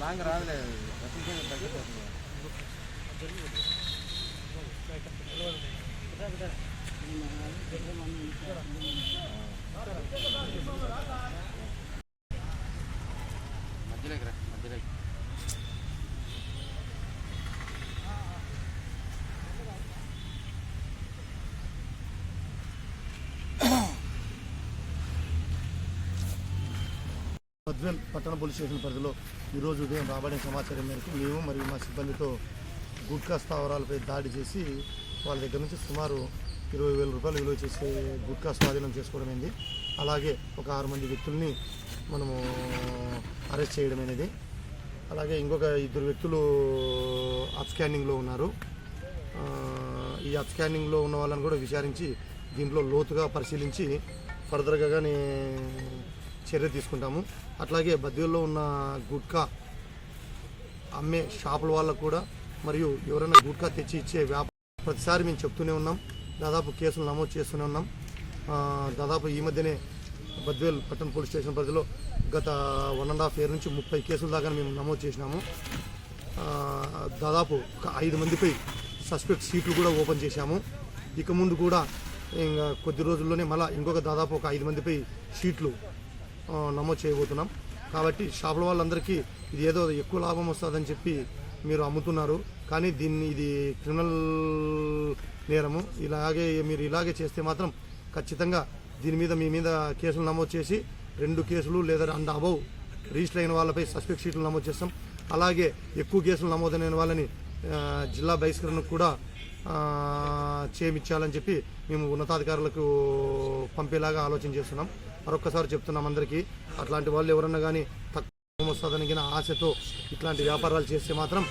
Long రాదులే మధ్యలోకి రా మధ్యలోకి. పద్వేల్ పట్టణ పోలీస్ స్టేషన్ పరిధిలో ఈరోజు ఉదయం రాబడిన సమాచారం మేరకు మేము మరియు మా సిబ్బందితో గుట్కా స్థావరాలపై దాడి చేసి వాళ్ళ దగ్గర నుంచి సుమారు ఇరవై వేల రూపాయలు విలువ చేసే గుట్కా స్వాధీనం చేసుకోవడం అయింది. అలాగే ఒక ఆరు మంది వ్యక్తుల్ని మనము అరెస్ట్ చేయడం అనేది. అలాగే ఇంకొక ఇద్దరు వ్యక్తులు అప్స్కాండింగ్లో ఉన్నారు. ఈ అప్స్కాండింగ్లో ఉన్న వాళ్ళని కూడా విచారించి దీంట్లో లోతుగా పరిశీలించి ఫర్దర్గా కానీ చర్య తీసుకుంటాము. అట్లాగే బద్వేల్లో ఉన్న గుట్కా అమ్మే షాపుల వాళ్ళకు కూడా మరియు ఎవరైనా గుట్కా తెచ్చి ఇచ్చే వ్యాపారం ప్రతిసారి మేము చెప్తూనే ఉన్నాం. దాదాపు కేసులు నమోదు చేస్తూనే ఉన్నాం. దాదాపు ఈ మధ్యనే బద్వేల్ పట్టణ పోలీస్ స్టేషన్ పరిధిలో గత వన్ అండ్ హాఫ్ ఇయర్ నుంచి ముప్పై కేసుల దాకా మేము నమోదు చేసినాము. దాదాపు ఒక ఐదు మందిపై సస్పెక్ట్ సీట్లు కూడా ఓపెన్ చేశాము. ఇక ముందు కూడా ఇంకా కొద్ది రోజుల్లోనే మళ్ళీ ఇంకొక దాదాపు ఒక ఐదు మందిపై సీట్లు నమోదు చేయబోతున్నాం. కాబట్టి షాపుల వాళ్ళందరికీ ఇది ఏదో ఎక్కువ లాభం వస్తుందని చెప్పి మీరు అమ్ముతున్నారు. కానీ దీన్ని ఇది క్రిమినల్ నేరము. ఇలాగే మీరు ఇలాగే చేస్తే మాత్రం ఖచ్చితంగా దీని మీద మీ మీద కేసులు నమోదు చేసి రెండు కేసులు లేదా అండ్ అబౌవ్ రిజిస్టర్ అయిన వాళ్ళపై సస్పెక్ట్ షీట్లు నమోదు చేస్తాం. అలాగే ఎక్కువ కేసులు నమోదైన వాళ్ళని జిల్లా బహిష్కరణకు కూడా చేయించాలని చెప్పి మేము ఉన్నతాధికారులకు పంపేలాగా ఆలోచన చేస్తున్నాం. మరొకసారి చెప్తున్నాం అందరికీ. అట్లాంటి వాళ్ళు ఎవరన్నా కానీ తక్కువ వస్తుందని ఆశతో ఇట్లాంటి వ్యాపారాలు చేస్తే మాత్రం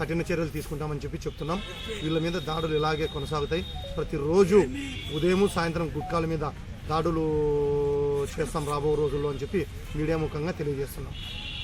కఠిన చర్యలు తీసుకుంటామని చెప్పి చెప్తున్నాం. వీళ్ళ మీద దాడులు ఇలాగే కొనసాగుతాయి. ప్రతిరోజు ఉదయం సాయంత్రం గుట్కాల మీద దాడులు చేస్తాం రాబో రోజుల్లో అని చెప్పి మీడియా ముఖంగా తెలియజేస్తున్నాం.